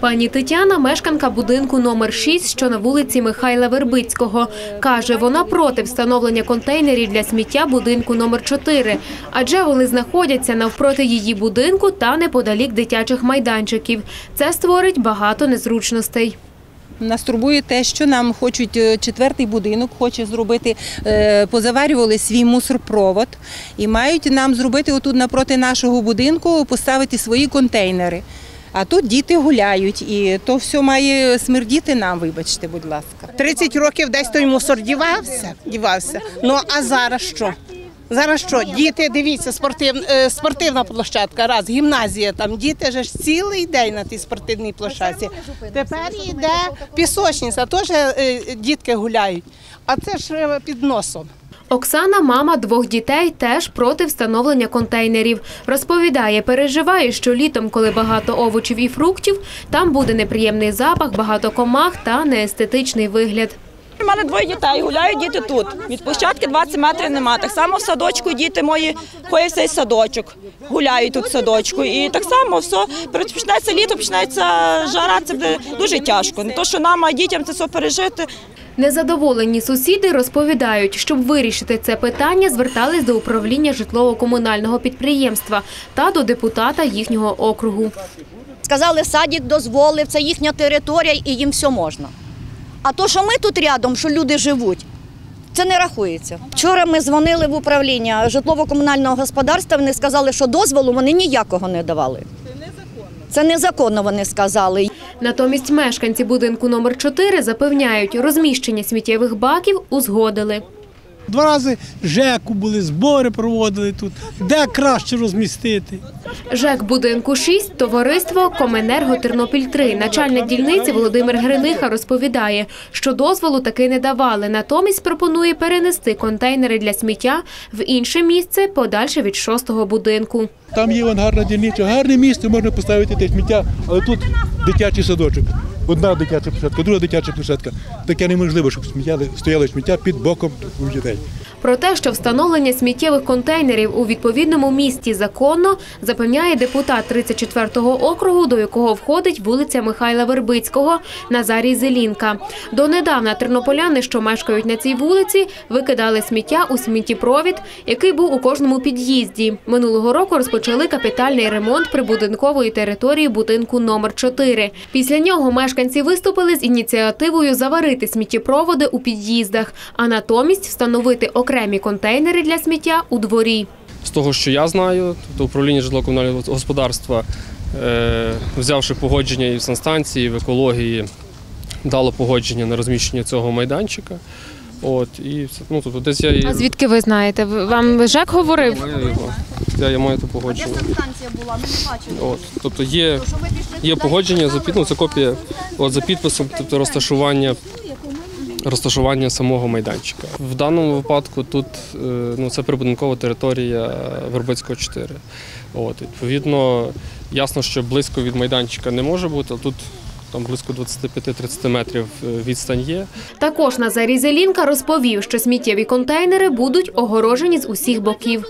Пані Тетяна – мешканка будинку номер 6, що на вулиці Михайла Вербицького. Каже, вона проти встановлення контейнерів для сміття будинку номер 4, адже вони знаходяться навпроти її будинку та неподалік дитячих майданчиків. Це створить багато незручностей. Нас турбує те, що нам хочуть е, четвертий будинок, хоче зробити, е, позаварювали свій мусорпровод і мають нам зробити отут напроти нашого будинку, поставити свої контейнери. А тут діти гуляють, і то все має смердіти нам, вибачте, будь ласка. 30 років десь той мусор дівався, дівався. Ну а зараз що? Зараз що? Діти, дивіться, спортив, е, спортивна площадка, раз, гімназія, там діти ж цілий день на тій спортивній площадці. Тепер йде пісочниця, теж е, дітки гуляють. А це ж е, під носом. Оксана, мама двох дітей, теж проти встановлення контейнерів. Розповідає, переживає, що літом, коли багато овочів і фруктів, там буде неприємний запах, багато комах та неестетичний вигляд. У мене двоє дітей, гуляють діти тут. Від площадки 20 метрів нема. Так само в садочку діти мої ходять в цей садочок, гуляють тут в садочку. І так само все, почнеться літо, почнеться жара, це буде дуже тяжко. Не то, що нам, а дітям це все пережити. Незадоволені сусіди розповідають, щоб вирішити це питання, звертались до управління житлово-комунального підприємства та до депутата їхнього округу. Сказали, садик дозволив, це їхня територія і їм все можна. А то, що ми тут рядом, що люди живуть, це не рахується. Вчора ми дзвонили в управління житлово-комунального господарства, вони сказали, що дозволу вони ніякого не давали. Це незаконно, вони сказали. Натомість мешканці будинку номер 4 запевняють, розміщення сміттєвих баків узгодили. Два рази ЖЕКу були, збори проводили тут. Де краще розмістити? ЖЕК будинку 6 товариство Коменерго Тернопіль 3 Начальник дільниці Володимир Грилиха розповідає, що дозволу таки не давали. Натомість пропонує перенести контейнери для сміття в інше місце подальше від шостого будинку. Там є вон гарна дільниця, гарне місце, можна поставити те сміття, але тут дитячий садочок. Одна дитяча площадка, друга дитяча площадка. Таке неможливо, щоб сміття, стояло сміття під боком у дітей. Про те, що встановлення сміттєвих контейнерів у відповідному місті законно, запевняє депутат 34-го округу, до якого входить вулиця Михайла Вербицького Назарій Зелінка. Донедавна тернополяни, що мешкають на цій вулиці, викидали сміття у сміттєпровід, який був у кожному під'їзді. Минулого року розпочали капітальний ремонт прибудинкової території будинку номер 4 Після нього мешканці виступили з ініціативою заварити сміттєпроводи у під'їздах, а натомість встановити окремі контейнери для сміття у дворі. З того, що я знаю, то управління житлово-комунального господарства, е, взявши погодження і в санстанції, і в екології, дало погодження на розміщення цього майданчика. От, і все. ну, тобто десь я, А звідки ви знаєте? Вам ЖЕК говорив? маю його. Я, я маю то погодження. станція була, ми не бачили. От, тобто є, є погодження за ну, це копія от, за підписом, тобто розташування, розташування самого майданчика. В даному випадку тут е, ну, це прибудинкова територія Вербицького 4. От, відповідно, ясно, що близько від майданчика не може бути, а тут там близько 25-30 метрів е, відстань є. Також Назарій Зелінка розповів, що сміттєві контейнери будуть огорожені з усіх боків.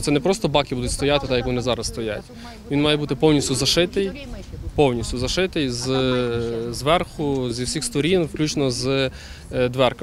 Це не просто баки будуть стояти, так як вони зараз стоять. Він має бути повністю зашитий, повністю зашитий з, зверху, зі всіх сторін, включно з е, дверками.